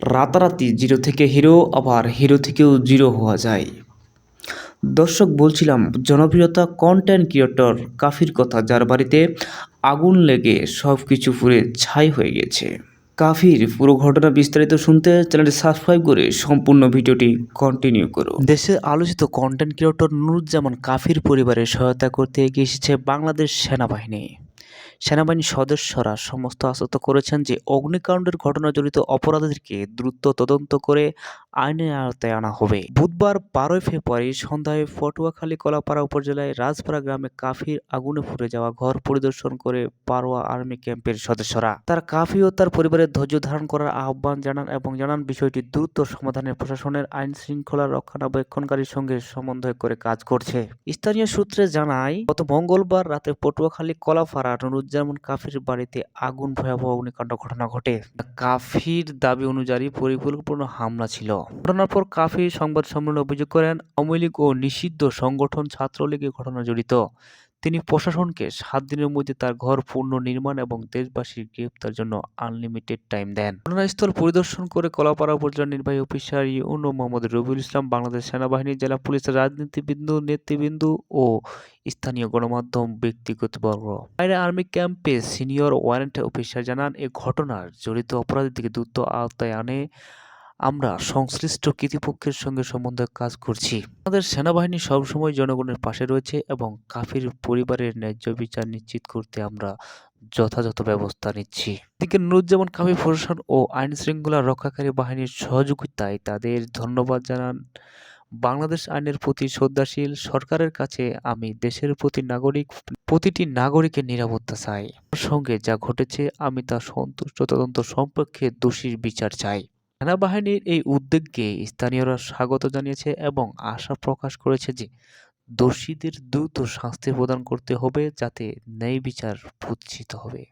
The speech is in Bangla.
রাতারাতি জিরো থেকে হিরো, আবার হিরো থেকেও জিরো হওয়া যায়। দর্শক, বলছিলাম, জনপ্রিয়তা কন্টেন্ট ক্রিয়েটর কাফির কথা, যার বাড়িতে আগুন লেগে সব কিছু পুড়ে ছাই হয়ে গেছে। কাফির, পুরো ঘটনা বিস্তারিত শুনতে চ্যানেলটি সাবস্ক্রাইব করে সম্পূর্ণ ভিডিওটি কন্টিনিউ করো দেশে আলোচিত কন্টেন্ট ক্রিয়েটর নুরুজ্জামান কাফির পরিবারের সহায়তা করতে এগিয়ে এসেছে বাংলাদেশ সেনাবাহিনী। সেনাবাহিনীর সদস্যরা সমস্ত আশ্বস্ত করেছেন যে অগ্নিকাণ্ডের ঘটনা জড়িত অপরাধীদেরকে দ্রুত তদন্ত করে আইনের আওতায় আনা হবে। বুধবার বারোই ফেব্রুয়ারি সন্ধ্যায় পটুয়াখালী, কলাপাড়া উপজেলায় রাজপাড়া গ্রামে কাফির আগুনে পুড়ে যাওয়া ঘর পরিদর্শন করে পারোয়া আর্মি ক্যাম্পের সদস্যরা। তার কাফি ও তার পরিবারের ধৈর্য ধারণ করার আহ্বান জানান এবং জানান বিষয়টি দ্রুত সমাধানে প্রশাসনের আইন শৃঙ্খলা রক্ষণাবেক্ষণকারীর সঙ্গে সমন্বয় করে কাজ করছে। স্থানীয় সূত্রে জানায়, গত মঙ্গলবার রাতে পটুয়াখালী, কলাপাড়া নুরুজ্জামান কাফির বাড়িতে আগুন, ভয়াবহ অগ্নিকাণ্ড ঘটনা ঘটে। কাফির দাবি অনুযায়ী পরিকল্পনা হামলা ছিল। ঘটনার পর কাফির সংবাদ সম্মেলনে অভিযোগ করেন, আওয়ামী ও নিষিদ্ধ সংগঠন ছাত্রলীগের ঘটনা জড়িত। তিনি প্রশাসনকে সাত দিনের মধ্যে তার ঘর পুনর্নির্মাণ এবং দেশবাসীর গ্রেপ্তার জন্য আনলিমিটেড টাইম দেন। ঘটনাস্থল পরিদর্শন করে কলাপাড়া উপজেলা নির্বাহী অফিসার ইউনো মোহাম্মদ রবিউল ইসলাম, বাংলাদেশ সেনাবাহিনী, জেলা পুলিশের রাজনীতিবিন্দু নেতৃবৃন্দু ও স্থানীয় গণমাধ্যম ব্যক্তিগতবর্গ বাইরে আর্মি ক্যাম্পে সিনিয়র ওয়ারেন্ট অফিসার জানান, এ ঘটনার জড়িত অপরাধীদেরকে দ্রুত আওতায় আনে আমরা সংশ্লিষ্ট কর্তৃপক্ষের সঙ্গে সম্বন্ধে কাজ করছি। আমাদের সেনাবাহিনী সবসময় জনগণের পাশে রয়েছে এবং কাফির পরিবারের ন্যায্য বিচার নিশ্চিত করতে আমরা যথাযথ ব্যবস্থা নিচ্ছি। এদিকে নুরুজ্জামান কাফি প্রশাসন ও আইন শৃঙ্খলা রক্ষাকারী বাহিনীর সহযোগিতায় তাদের ধন্যবাদ জানান, বাংলাদেশ আইনের প্রতি শ্রদ্ধাশীল সরকারের কাছে আমি দেশের প্রতি নাগরিক, প্রতিটি নাগরিকের নিরাপত্তা চাই। সঙ্গে যা ঘটেছে আমি তা সন্তুষ্ট তদন্ত সম্পর্কে দোষীর বিচার চাই। সেনাবাহিনীর এই উদ্যোগকে স্থানীয়রা স্বাগত জানিয়েছে এবং আশা প্রকাশ করেছে যে দোষীদের দ্রুত শাস্তি প্রদান করতে হবে যাতে ন্যায় বিচার প্রতিষ্ঠিত হবে।